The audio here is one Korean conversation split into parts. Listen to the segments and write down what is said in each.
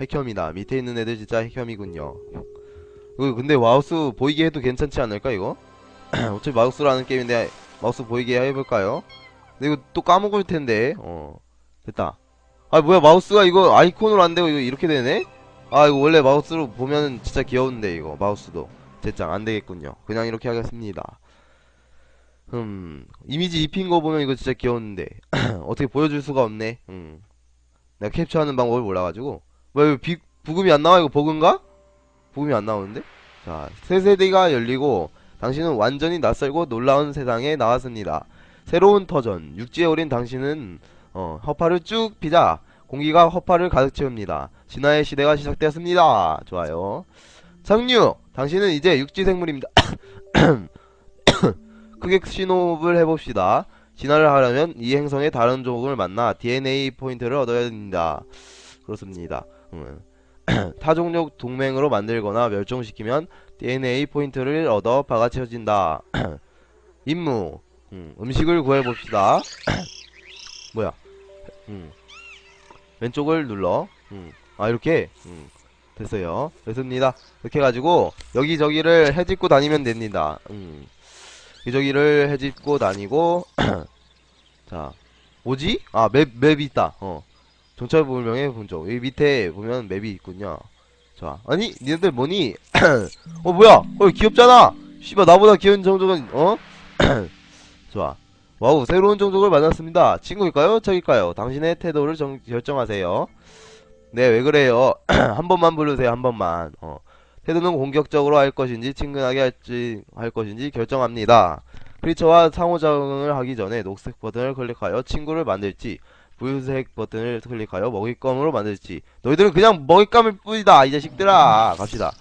핵혐이다. 밑에 있는 애들 진짜 핵혐이군요. 이거 근데 마우스 보이게 해도 괜찮지 않을까 이거? 어차피 마우스라는 게임인데 마우스 보이게 해볼까요? 근데 이거 또 까먹을 텐데. 어 됐다. 아 뭐야 마우스가 이거 아이콘으로 안 되고 이거 이렇게 되네? 아 이거 원래 마우스로 보면 진짜 귀여운데 이거 마우스도 제짱 안 되겠군요. 그냥 이렇게 하겠습니다. 음 이미지 입힌 거 보면 이거 진짜 귀여운데 어떻게 보여줄 수가 없네. 음 내가 캡처하는 방법을 몰라가지고 이거 비, 부금이 안 나와 이거 버그인가? 부금이 안 나오는데? 자 새 세대가 열리고 당신은 완전히 낯설고 놀라운 세상에 나왔습니다. 새로운 터전 육지에 오린 당신은 어, 허파를 쭉 피자 공기가 허파를 가득 채웁니다. 진화의 시대가 시작되었습니다. 좋아요. 상류 당신은 이제 육지 생물입니다. 크게 신호흡을 해봅시다. 진화를 하려면 이 행성의 다른 종을 만나 DNA 포인트를 얻어야 됩니다. 그렇습니다. 음. 타종족 동맹으로 만들거나 멸종시키면 DNA 포인트를 얻어 바가 채워진다. 임무 음, 음식을 구해봅시다. 뭐야? 음. 왼쪽을 눌러. 음. 아 이렇게 음. 됐어요. 됐습니다. 이렇게 해가지고 여기저기를 해집고 다니면 됩니다. 음. 여기저기를 해집고 다니고 자 뭐지? 아 맵 맵이 있다. 어. 정찰불명의 분조 여기 밑에 보면 맵이 있군요. 자 아니 니네들 뭐니? 어 뭐야? 어 귀엽잖아. 씨발 나보다 귀여운 정족은 어? 좋아. 와우 새로운 종족을 만났습니다. 친구일까요? 적일까요? 당신의 태도를 정, 결정하세요. 네 왜 그래요? 한 번만 부르세요 한 번만. 어. 태도는 공격적으로 할 것인지 친근하게 할지 할 것인지 결정합니다. 크리처와 상호작용을 하기 전에 녹색 버튼을 클릭하여 친구를 만들지 부유색 버튼을 클릭하여 먹잇감으로 만들지. 너희들은 그냥 먹잇감일 뿐이다 이 자식들아. 갑시다.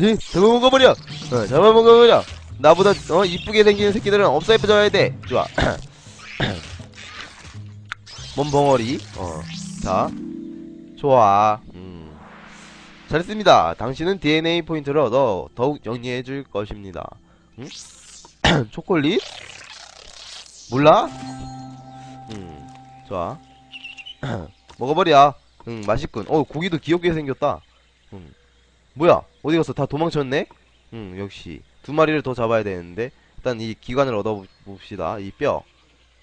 응? 잡아먹어버려. 어, 잡아먹어버려. 나보다 어 이쁘게 생기는 새끼들은 없애줘야 돼. 좋아. 몸 벙어리. 어자. 좋아. 음. 잘했습니다. 당신은 DNA 포인트를 얻어 더욱 영리해 줄 것입니다. 응? 초콜릿? 몰라? 음 좋아 먹어버려. 응 맛있군. 어 고기도 귀엽게 생겼다. 응. 뭐야? 어디 갔어? 다 도망쳤네? 응 역시. 두 마리를 더 잡아야 되는데. 일단 이 기관을 얻어봅시다. 이뼈.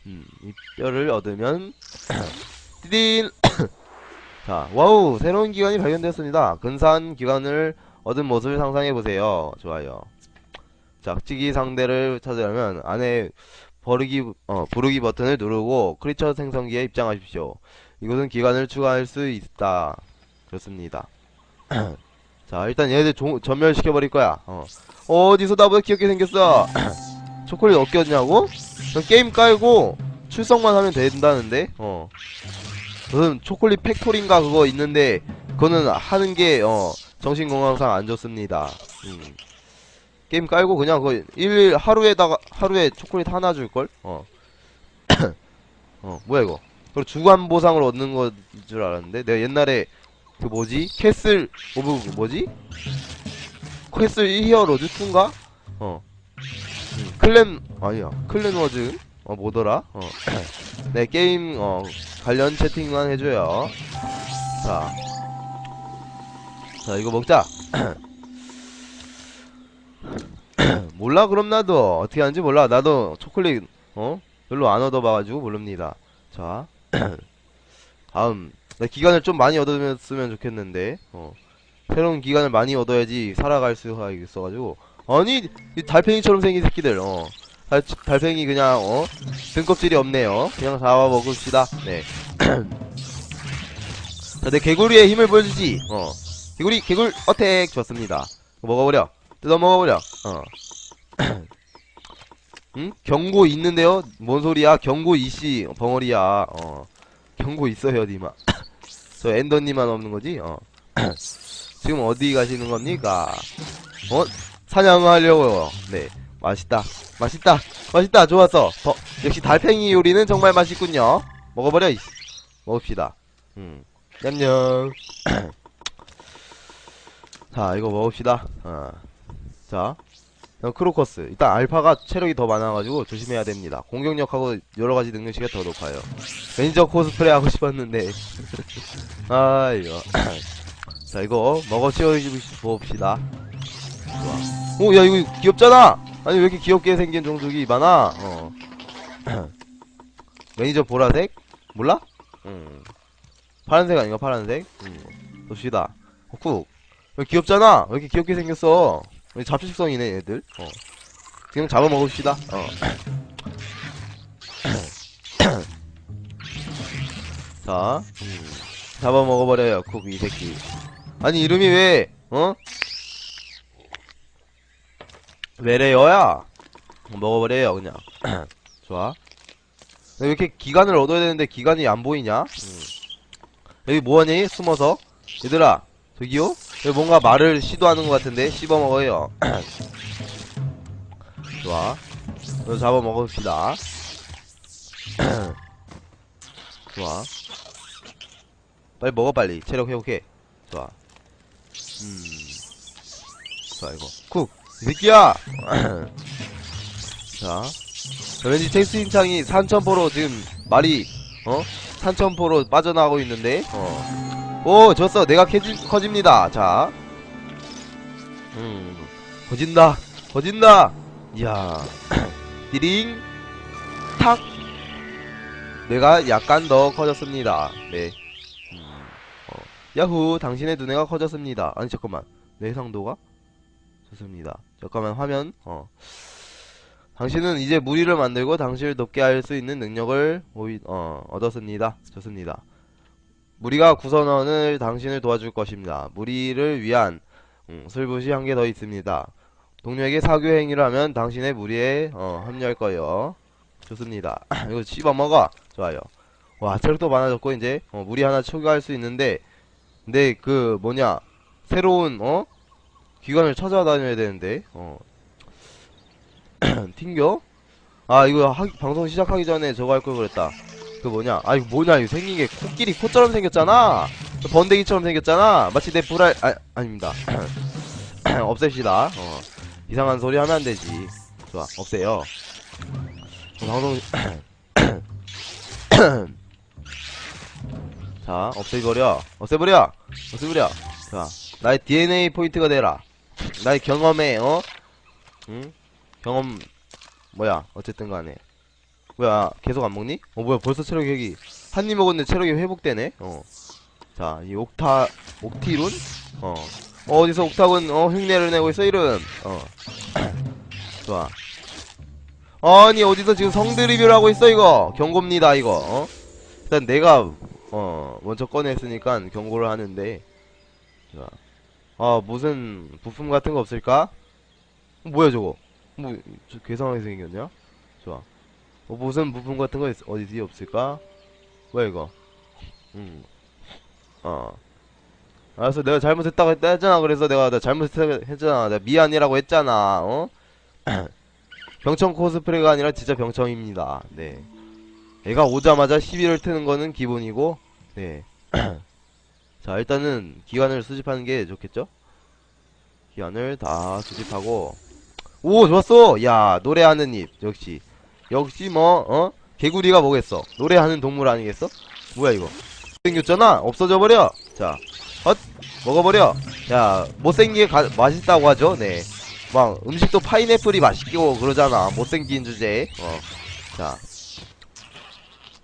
음, 이 뼈를 얻으면 띠딘 자 와우! 새로운 기관이 발견되었습니다. 근사한 기관을 얻은 모습을 상상해보세요. 좋아요. 짝지기 상대를 찾으려면 안에 버르기 어 부르기 버튼을 누르고 크리처 생성기에 입장하십시오. 이곳은 기관을 추가할 수 있다. 그렇습니다. 자 일단 얘네들 종, 전멸시켜 버릴 거야. 어 어디서 나보다 귀엽게 생겼어? 초콜릿 얻겼냐고? 그럼 게임 깔고 출석만 하면 된다는데? 어 무슨 초콜릿 팩토리인가 그거 있는데 그거는 하는 게 어 정신건강상 안 좋습니다. 음. 게임 깔고 그냥 그일 하루에다가 하루에 초콜릿 하나 줄걸? 어. 어, 뭐야 이거? 그리고 주간 보상을 얻는 거인 줄 알았는데 내가 옛날에 그 뭐지? 캐슬 오브 그 뭐지? 캐슬 히어 로즈 2인가? 어. 음, 클랜 아니야. 클랜 워즈 어 뭐더라? 어. 네, 게임 어 관련 채팅만 해 줘요. 자. 자, 이거 먹자. 몰라 그럼 나도 어떻게 하는지 몰라 나도 초콜릿 어 별로 안 얻어봐가지고 모릅니다 자 다음. 나 기간을 좀 많이 얻었으면 좋겠는데 어. 새로운 기간을 많이 얻어야지 살아갈 수가 있어가지고. 아니 이 달팽이처럼 생긴 새끼들 어. 달, 달팽이 그냥 어. 등껍질이 없네요. 그냥 잡아 먹읍시다. 네 자 내 개구리의 힘을 보여주지. 어. 개구리 개굴 어택. 좋습니다. 먹어버려 뜯어 먹어버려 어 응? 경고 있는데요? 뭔 소리야? 경고 이씨 벙어리야. 어. 경고 있어요, 니마. 저 엔더님만 없는 거지? 어. 지금 어디 가시는 겁니까? 어? 사냥하려고요. 네. 맛있다. 맛있다. 맛있다. 좋았어. 더, 역시 달팽이 요리는 정말 맛있군요. 먹어버려, 이씨. 먹읍시다. 음. 냠냠. 자, 이거 먹읍시다. 어. 자. 어, 크로커스. 일단 알파가 체력이 더 많아가지고 조심해야 됩니다. 공격력하고 여러가지 능력치가 더 높아요. 매니저 코스프레 하고 싶었는데. 아, 이거. 자 이거 먹어 치워봅시다 좋아 오야 이거 귀엽잖아 아니 왜 이렇게 귀엽게 생긴 종족이 많아 어 매니저 보라색 몰라? 음 파란색 아닌가 파란색 음 봅시다 어, 쿡왜 귀엽잖아 왜 이렇게 귀엽게 생겼어 왜 잡식성이네 얘들 어 그냥 잡아먹읍시다 어 자, 음, 잡아먹어버려요, 쿡, 이 새끼. 아니, 이름이 왜, 어? 왜래요야? 먹어버려요, 그냥. 좋아. 왜 이렇게 기간을 얻어야 되는데 기간이 안 보이냐? 음. 여기 뭐하니? 숨어서? 얘들아, 저기요? 뭔가 말을 시도하는 것 같은데? 씹어먹어요. 좋아. 잡아먹읍시다. 좋아. 빨리 먹어 빨리. 체력 회복해. 좋아. 음. 좋아 이거. 쿡! 이 새끼야! 자. 왠지 텍스팅창이 산천포로 지금 말이 어? 산천포로 빠져나가고 있는데? 어 오 졌어. 내가 캐지, 커집니다. 자 음 커진다. 커진다. 이야. 띠링. 탁. 내가 약간 더 커졌습니다. 네. 어, 야후. 당신의 두뇌가 커졌습니다. 아니 잠깐만. 내 상도가? 좋습니다. 잠깐만 화면. 어. 당신은 이제 무리를 만들고 당신을 돕게 할 수 있는 능력을 오이, 어, 얻었습니다. 좋습니다 무리가 구선원을 당신을 도와줄 것입니다. 무리를 위한 음, 슬붓이 한 개 더 있습니다. 동료에게 사교 행위를 하면 당신의 무리에 어, 합류할 거예요. 좋습니다. 이거 씹어먹어 좋아요. 와 체력도 많아졌고 이제 어, 무리 하나 추가할 수 있는데 근데 그 뭐냐 새로운 어? 기관을 찾아다녀야 되는데 어. 튕겨? 아 이거 하, 방송 시작하기 전에 저거 할 걸 그랬다 그 뭐냐 아 이거 뭐냐 이거 생긴 게 코끼리 코처럼 생겼잖아 번데기처럼 생겼잖아 마치 내 불알 아 아닙니다 없앱시다 어 이상한 소리 하면 안 되지 좋아 없애요 어, 방송 자, 없애버려. 없애버려! 없애버려! 자, 나의 DNA 포인트가 되라. 나의 경험에, 어? 응? 경험, 뭐야, 어쨌든 간에. 뭐야, 계속 안 먹니? 어, 뭐야, 벌써 체력이 여기. 한 입 먹었는데 체력이 회복되네? 어. 자, 이 옥타, 옥티룬? 어. 어, 어디서 옥탑은, 어, 흉내를 내고 있어, 이름. 어. 좋아. 아니, 어디서 지금 성드 리뷰를 하고 있어, 이거. 경고입니다, 이거. 어? 일단 내가 어 먼저 꺼냈으니까 경고를 하는데 자, 아 무슨 부품 같은 거 없을까? 어, 뭐야 저거 뭐 저, 괴상하게 생겼냐? 좋아 어, 무슨 부품 같은 거 있, 어디 없을까? 뭐야 이거 음 어 알았어 내가 잘못했다고 했다 했잖아 그래서 내가 나 잘못했다고 했잖아 내가 미안이라고 했잖아 어? 병청 코스프레가 아니라 진짜 병청입니다 네 애가 오자마자 시비를 트는 거는 기본이고, 네. 자, 일단은 기관을 수집하는 게 좋겠죠? 기관을 다 수집하고, 오, 좋았어! 야, 노래하는 입, 역시. 역시 뭐, 어? 개구리가 뭐겠어? 노래하는 동물 아니겠어? 뭐야, 이거? 생겼잖아? 없어져 버려! 자, 헛! 먹어버려! 야, 못생기게 가, 맛있다고 하죠? 네. 막, 음식도 파인애플이 맛있고 그러잖아. 못생긴 주제에. 어. 자,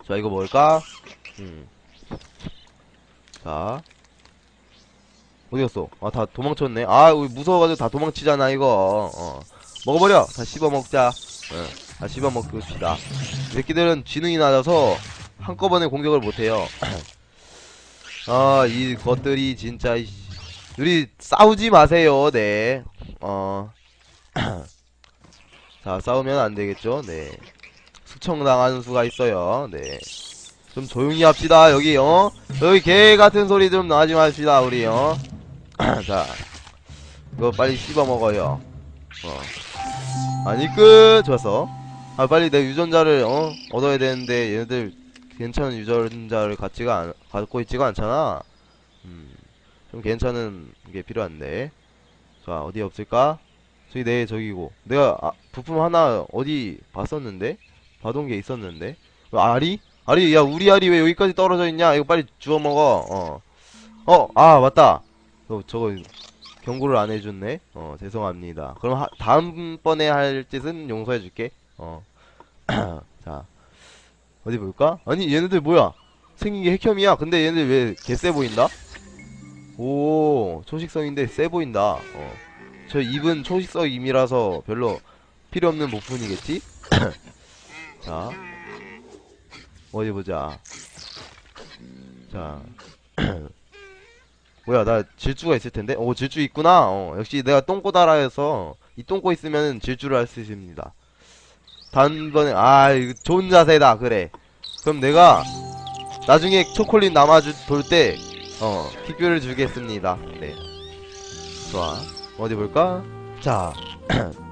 자, 이거 뭘까? 음. 자. 어디 갔어? 아, 다 도망쳤네. 아, 우리 무서워가지고 다 도망치잖아, 이거. 어. 먹어버려! 다 씹어먹자. 어. 다 씹어먹읍시다. 이 새끼들은 지능이 낮아서 한꺼번에 공격을 못해요. 아, 이 것들이 진짜, 이씨. 우리 싸우지 마세요, 네. 어. 자, 싸우면 안 되겠죠? 네. 수청당하는 수가 있어요. 네. 좀 조용히 합시다. 여기 어? 여기 개 같은 소리 좀 나지 맙시다. 우리 어? 자. 이거 빨리 씹어 먹어요. 어. 아니 끝. 좋았어. 아 빨리 내 유전자를 어? 얻어야 되는데 얘네들 괜찮은 유전자를 갖지가 않, 갖고 있지가 않잖아. 음. 좀 괜찮은 게 필요한데. 자, 어디 없을까? 저기 내 저기고. 내가 아, 부품 하나 어디 봤었는데? 받은 게 있었는데 어, 알이? 알이 야 우리 알이 왜 여기까지 떨어져 있냐 이거 빨리 주워 먹어 어어 아 맞다 너 저거 경고를 안 해줬네. 어 죄송합니다. 그럼 하, 다음번에 할 짓은 용서해줄게. 어. 자 어디 볼까? 아니 얘네들 뭐야? 생긴 게 핵혐이야. 근데 얘네들 왜 개쎄 보인다? 오 초식성인데 쎄 보인다. 어. 저 입은 초식성 임이라서 별로 필요 없는 모품이겠지? 자 어디 보자. 자 뭐야 나 질주가 있을 텐데 오 질주 있구나 어 역시 내가 똥꼬다라 해서 이 똥꼬 있으면 질주를 할 수 있습니다 단번에 아 이거 좋은 자세다 그래 그럼 내가 나중에 초콜릿 남아줄 돌때어 킥뷰를 주겠습니다 네 좋아 어디 볼까 자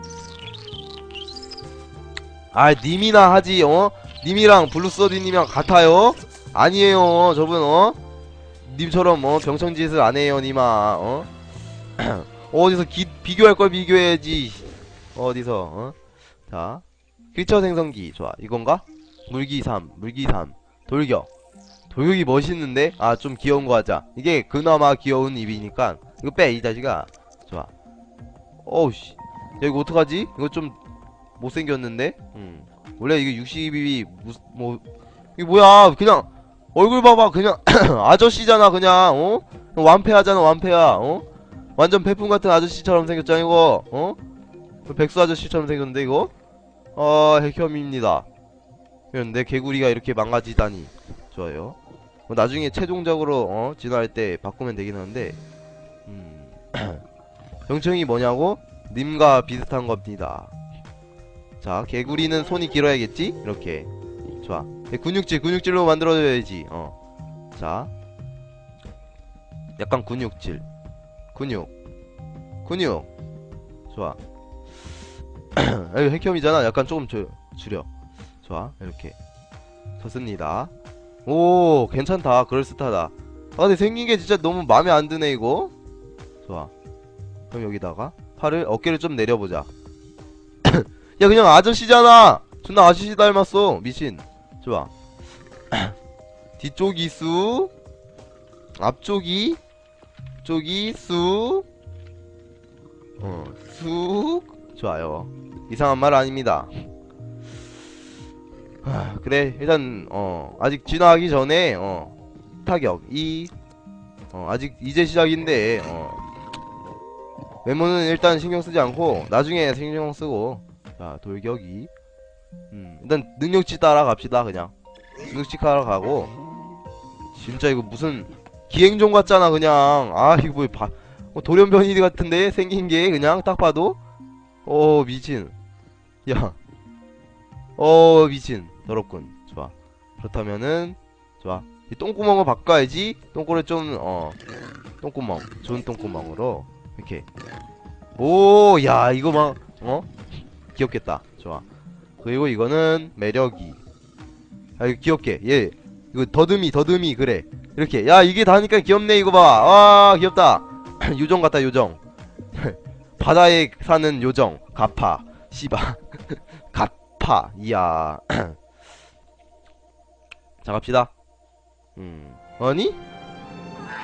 아, 님이나 하지, 어? 님이랑 블루서디님이랑 같아요? 아니에요, 저분, 어? 님처럼, 어, 병청짓을 안 해요, 님아, 어? 어디서 기, 비교할 걸 비교해야지. 어디서, 어? 자. 크리처 생성기, 좋아. 이건가? 물기 3, 물기 3. 돌격. 돌격이 멋있는데? 아, 좀 귀여운 거 하자. 이게 그나마 귀여운 입이니까. 이거 빼, 이 자식아. 좋아. 어우씨. 야, 이거 어떡하지? 이거 좀 못생겼는데? 음. 원래 이게 62이 무, 뭐 이게 뭐야 그냥 얼굴 봐봐 그냥 아저씨잖아 그냥 어? 완패하잖아 완패야 어? 완전 패품 같은 아저씨처럼 생겼잖아 이거 어? 백수 아저씨처럼 생겼는데 이거? 어 핵혐입니다 그런데 개구리가 이렇게 망가지다니 좋아요 뭐 나중에 최종적으로 어? 진화할 때 바꾸면 되긴 하는데 음 정청이 뭐냐고? 님과 비슷한 겁니다 자, 개구리는 손이 길어야겠지? 이렇게. 좋아. 네, 근육질, 근육질로 만들어줘야지. 어. 자. 약간 근육질. 근육. 근육. 좋아. 이거 핵혐이잖아. 약간 조금 줄, 줄여. 좋아. 이렇게. 좋습니다. 오, 괜찮다. 그럴듯하다. 아, 근데 생긴 게 진짜 너무 마음에 안 드네, 이거. 좋아. 그럼 여기다가 팔을, 어깨를 좀 내려보자. 야 그냥 아저씨잖아 존나 아저씨 닮았어 미친 좋아 뒤쪽 이 수 앞쪽이 쪽이 수 어, 쑥 좋아요. 이상한 말 아닙니다. 하, 그래 일단 어 아직 진화하기 전에 어 타격. 이 어, 아직 이제 시작인데 어 외모는 일단 신경 쓰지 않고 나중에 신경 쓰고. 자 돌격이. 음 일단 능력치 따라 갑시다 그냥. 능력치 따라 가고. 진짜 이거 무슨 기행종 같잖아 그냥. 아 이거 뭐 바, 뭐 돌연변이 같은데 생긴 게 그냥 딱 봐도 어 미친 야어 미친 더럽군 좋아 그렇다면은 좋아 이 똥구멍을 바꿔야지 똥꼬를 좀어 똥구멍 좋은 똥구멍으로 이렇게 오 야 이거 막 어? 귀엽겠다. 좋아. 그리고 이거는 매력이. 아 이거 귀엽게. 얘 이거 더듬이 더듬이 그래. 이렇게. 야 이게 다니까 귀엽네 이거 봐. 와 귀엽다. 요정 같다 요정. 바다에 사는 요정. 가파. 시바. 가파. 이야. 자 갑시다. 음. 아니?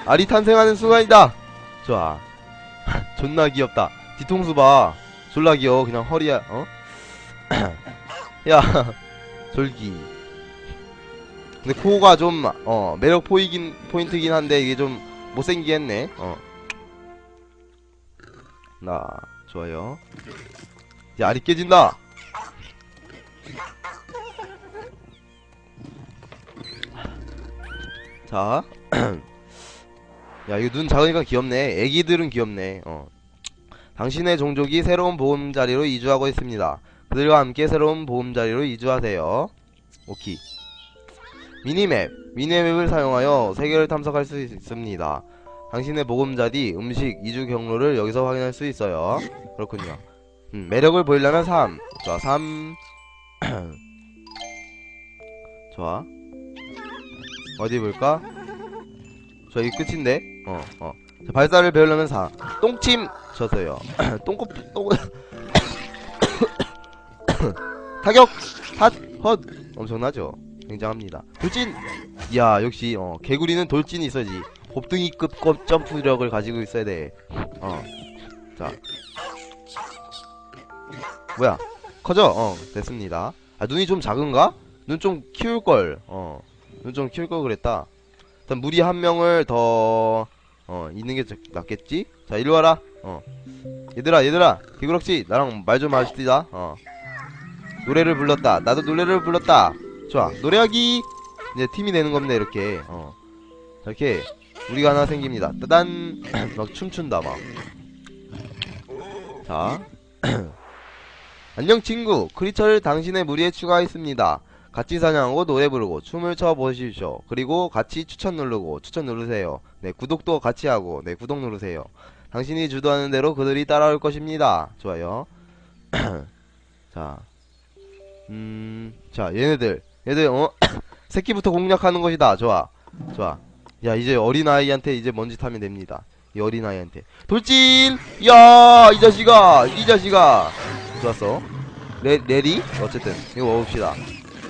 알이 탄생하는 순간이다. 좋아. 존나 귀엽다. 뒤통수 봐. 졸라 귀여워 그냥 허리야 어? 야 졸기 근데 코가 좀 어 매력 포이긴 포인트긴 한데 이게 좀 못생기게 했네 어 나 좋아요 야 알이 깨진다 자 야 이거 눈 작으니까 귀엽네 애기들은 귀엽네 어 당신의 종족이 새로운 보금자리로 이주하고 있습니다. 그들과 함께 새로운 보금자리로 이주하세요. 오케이. 미니맵. 미니맵을 사용하여 세계를 탐색할 수 있습니다. 당신의 보금자리, 음식, 이주 경로를 여기서 확인할 수 있어요. 그렇군요. 음, 매력을 보이려면 3. 좋아, 3. 좋아. 어디 볼까? 저 이 끝인데? 어, 어. 자, 발사를 배우려면 4. 똥침 쳤어요. 똥꼬 똥 타격 핫 헛 엄청나죠. 굉장합니다. 돌진. 야 역시 어 개구리는 돌진이 있어야지. 곱등이급 급 점프력을 가지고 있어야 돼. 어. 자. 뭐야? 커져? 어, 됐습니다. 아, 눈이 좀 작은가? 눈 좀 키울걸. 어. 눈 좀 키울 걸 그랬다. 일단 무리 한 명을 더, 어, 있는 게 자- 낫겠지? 자, 이리 와라. 어. 얘들아, 얘들아. 개구락지, 나랑 말 좀 하시자. 어. 노래를 불렀다. 나도 노래를 불렀다. 좋아. 노래하기. 이제 팀이 되는 겁니다, 이렇게. 어. 자, 이렇게. 우리가 하나 생깁니다. 따단. 막 춤춘다, 막. 자. 안녕, 친구. 크리처를 당신의 무리에 추가했습니다. 같이 사냥하고 노래 부르고 춤을 춰 보십시오. 그리고 같이 추천 누르고 추천 누르세요. 네, 구독도 같이 하고 네, 구독 누르세요. 당신이 주도하는 대로 그들이 따라올 것입니다. 좋아요. 자, 음, 자, 얘네들, 얘들, 어, 새끼부터 공략하는 것이다. 좋아, 좋아. 야, 이제 어린아이한테 이제 먼지 타면 됩니다. 이 어린아이한테. 돌진! 야, 이 자식아! 이 자식아! 좋았어. 레, 레리? 어쨌든, 이거 먹읍시다.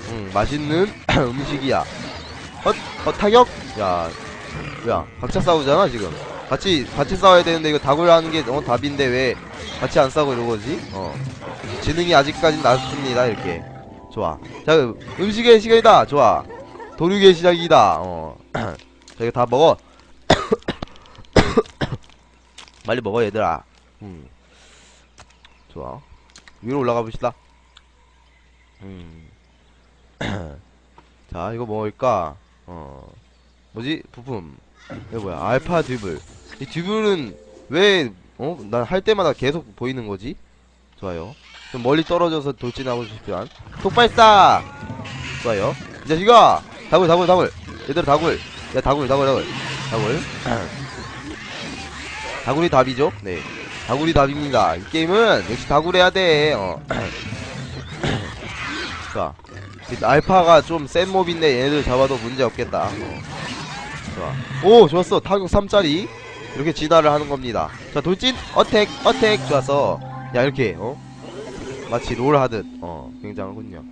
음, 맛있는 음식이야. 헛, 헛, 타격? 야, 야, 각자 싸우잖아, 지금. 같이, 같이 싸워야 되는데, 이거 다굴 하는 게, 어, 답인데, 왜, 같이 안 싸고 이러고지? 어. 지능이 아직까진 낮습니다, 이렇게. 좋아. 자, 음식의 시간이다! 좋아. 도륙의 시작이다, 어. 자, 이거 다 먹어. 빨리 먹어, 얘들아. 음. 좋아. 위로 올라가 봅시다. 음. 자, 이거 먹을까? 어. 뭐지? 부품. 이거 뭐야? 알파 듀블. 이 듀블은 왜, 어? 난 할 때마다 계속 보이는 거지? 좋아요. 좀 멀리 떨어져서 돌진하고 싶지만. 속발사! 좋아요. 이 자식아! 다굴, 다굴, 다굴. 얘들아, 다굴. 야, 다굴, 다굴, 다굴. 다굴. 다굴이 답이죠? 네. 다굴이 답입니다. 이 게임은 역시 다굴 해야 돼. 어. 자. 이 알파가 좀 센 몹인데 얘네들 잡아도 문제 없겠다. 어. 좋아. 오, 좋았어. 타격 3짜리. 이렇게 진화를 하는 겁니다. 자, 돌진, 어택, 어택. 좋았어. 야, 이렇게, 어? 마치 롤 하듯, 어, 굉장하군요.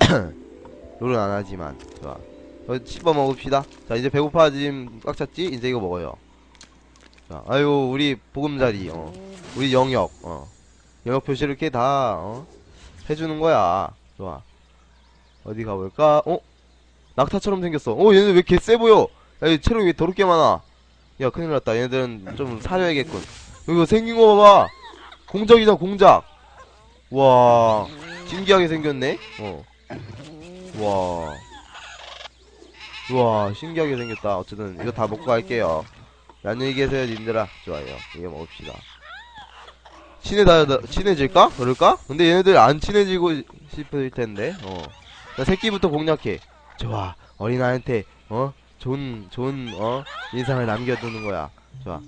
롤은 안 하지만, 좋아. 어, 씹어 먹읍시다. 자, 이제 배고파 지금 꽉 찼지? 이제 이거 먹어요. 자, 아유, 우리 보금자리, 어. 우리 영역, 어. 영역 표시를 이렇게 다, 어. 해주는 거야. 좋아. 어디 가볼까? 어? 낙타처럼 생겼어. 어, 얘네 왜 이렇게 세 보여? 야, 얘 체력이 왜 더럽게 많아? 야, 큰일 났다. 얘네들은 좀 사려야겠군. 이거 생긴 거 봐봐. 공작이다, 공작. 와, 신기하게 생겼네? 어. 와. 와, 신기하게 생겼다. 어쨌든, 이거 다 먹고 갈게요. 안녕히 계세요, 님들아. 좋아요. 이거 먹읍시다. 친해다, 친해질까? 그럴까? 근데 얘네들 안 친해지고 싶을 텐데, 어. 자, 새끼부터 공략해. 좋아. 어린아이한테, 어? 좋은, 좋은, 어? 인상을 남겨두는 거야. 좋아.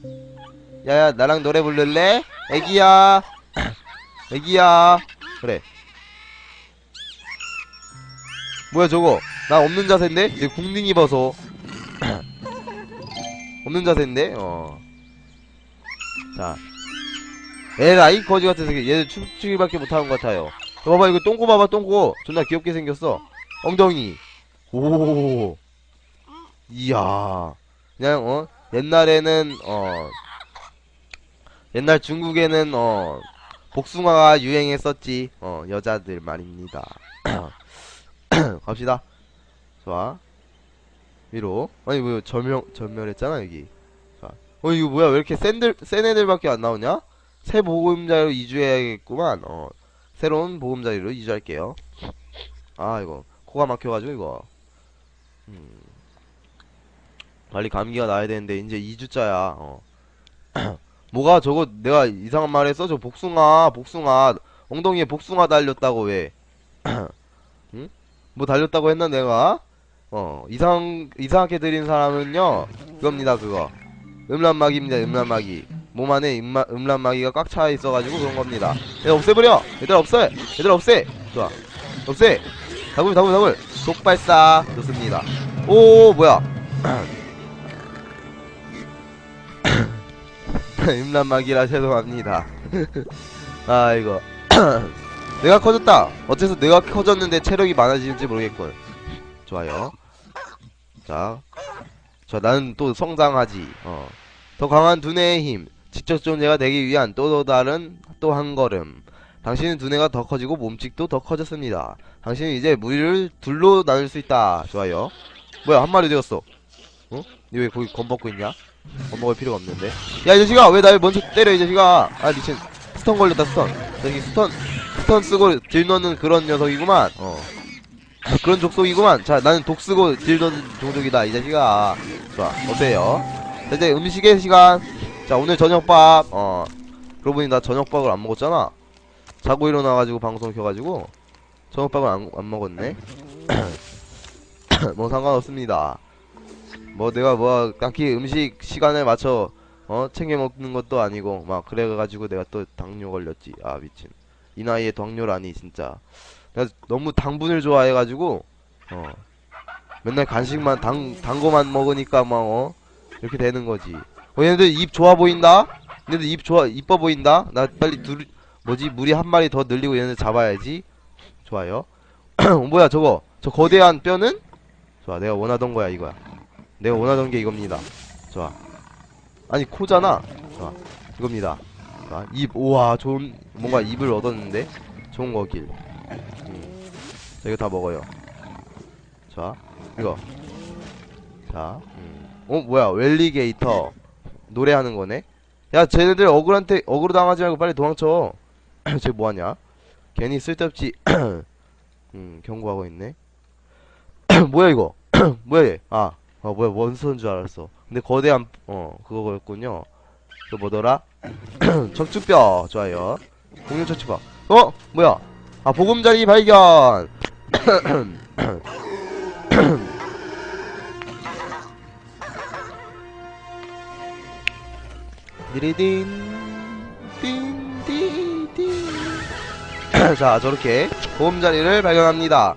야야, 나랑 노래 부를래? 애기야. 애기야. 그래. 뭐야, 저거. 나 없는 자세인데? 이제 궁둥이 입어서. 없는 자세인데? 어. 자. 에라이, 거지 같은 새끼. 얘들 춤추기밖에 못하는 것 같아요. 저 봐봐, 이거 똥꼬 봐봐, 똥꼬. 존나 귀엽게 생겼어. 엉덩이. 오. 이야. 그냥, 어, 옛날에는, 어, 옛날 중국에는, 어, 복숭아가 유행했었지. 어, 여자들 말입니다. 갑시다. 좋아. 위로. 아니, 뭐, 절멸, 절멸했잖아, 여기. 자. 어, 이거 뭐야, 왜 이렇게 센들, 센 애들밖에 안 나오냐? 새 보금자리로 이주해야겠구만. 어, 새로운 보금자리로 이주할게요. 아, 이거. 코가 막혀가지고, 이거. 음. 빨리 감기가 나야 되는데 이제 2주짜야 어. 뭐가 저거 내가 이상한 말 했어? 저 복숭아 복숭아 엉덩이에 복숭아 달렸다고 왜 응? 뭐 달렸다고 했나 내가? 어 이상 이상하게 들린 사람은요 그겁니다 그거. 음란마귀입니다 음란마귀. 몸 안에 음마, 음란마귀가 꽉 차 있어가지고 그런 겁니다. 얘 없애버려! 얘들아 없애! 얘들아 없애! 좋아. 없애! 다굴 다굴 다굴. 독발사. 좋습니다. 오 뭐야? 임란막이라 죄송합니다. 아 이거. 내가 커졌다. 어째서 내가 커졌는데 체력이 많아지는지 모르겠군. 좋아요. 자 자, 나는 또 성장하지. 어. 더 강한 두뇌의 힘. 직접 존재가 되기 위한 또 다른 또 한 걸음. 당신은 두뇌가 더 커지고 몸집도 더 커졌습니다. 당신은 이제 무리를 둘로 나눌 수 있다. 좋아요. 뭐야, 한 마리 되었어. 어? 니왜 거기 겁먹고 있냐? 겁먹을 필요가 없는데. 야, 이 자식아! 왜 날 먼저 때려, 이 자식아! 아, 미친. 스턴 걸렸다, 스턴. 저기 스턴, 스턴 쓰고 딜 넣는 그런 녀석이구만. 어. 그런 족속이구만. 자, 나는 독 쓰고 딜 넣는 종족이다, 이 자식아. 좋아, 어때요? 자, 이제 음식의 시간. 자, 오늘 저녁밥. 어. 그러고 보니 나 저녁밥을 안 먹었잖아. 자고 일어나가지고 방송 켜가지고 저녁밥을 안, 안 먹었네. 뭐 상관없습니다. 뭐 내가 뭐 딱히 음식 시간에 맞춰 어 챙겨 먹는 것도 아니고 막 그래가지고 내가 또 당뇨 걸렸지. 아 미친. 이 나이에 당뇨라니 진짜. 내가 너무 당분을 좋아해가지고 어 맨날 간식만 당 단거만 먹으니까 막 어 이렇게 되는 거지. 어 얘네들 입 좋아 보인다. 얘네들 입 좋아 이뻐 보인다. 나 빨리 둘 뭐지 물이 한 마리 더 늘리고 얘네 잡아야지. 좋아요. 어, 뭐야 저거 저 거대한 뼈는? 좋아 내가 원하던 거야 이거야. 내가 원하던 게 이겁니다. 좋아. 아니 코잖아. 좋아 이겁니다. 좋아 입 우와 좋은 뭔가 입을 얻었는데 좋은 거길. 음. 자, 이거 다 먹어요. 자 이거. 자. 음. 어 뭐야 웰리게이터 노래하는 거네. 야 쟤네들 어그한테 어그로 당하지 말고 빨리 도망쳐. 쟤 뭐하냐? 괜히 쓸데없지. 음, 경고하고 있네. 뭐야 이거? 뭐야 얘? 아, 어 뭐야 원소인 줄 알았어. 근데 거대한 어 그거였군요. 그 뭐더라? 척추뼈 좋아요. 공룡 척추뼈. 어 뭐야? 아 보금자리 발견. 디리딘 딘디딘 자 저렇게 보금자리를 발견합니다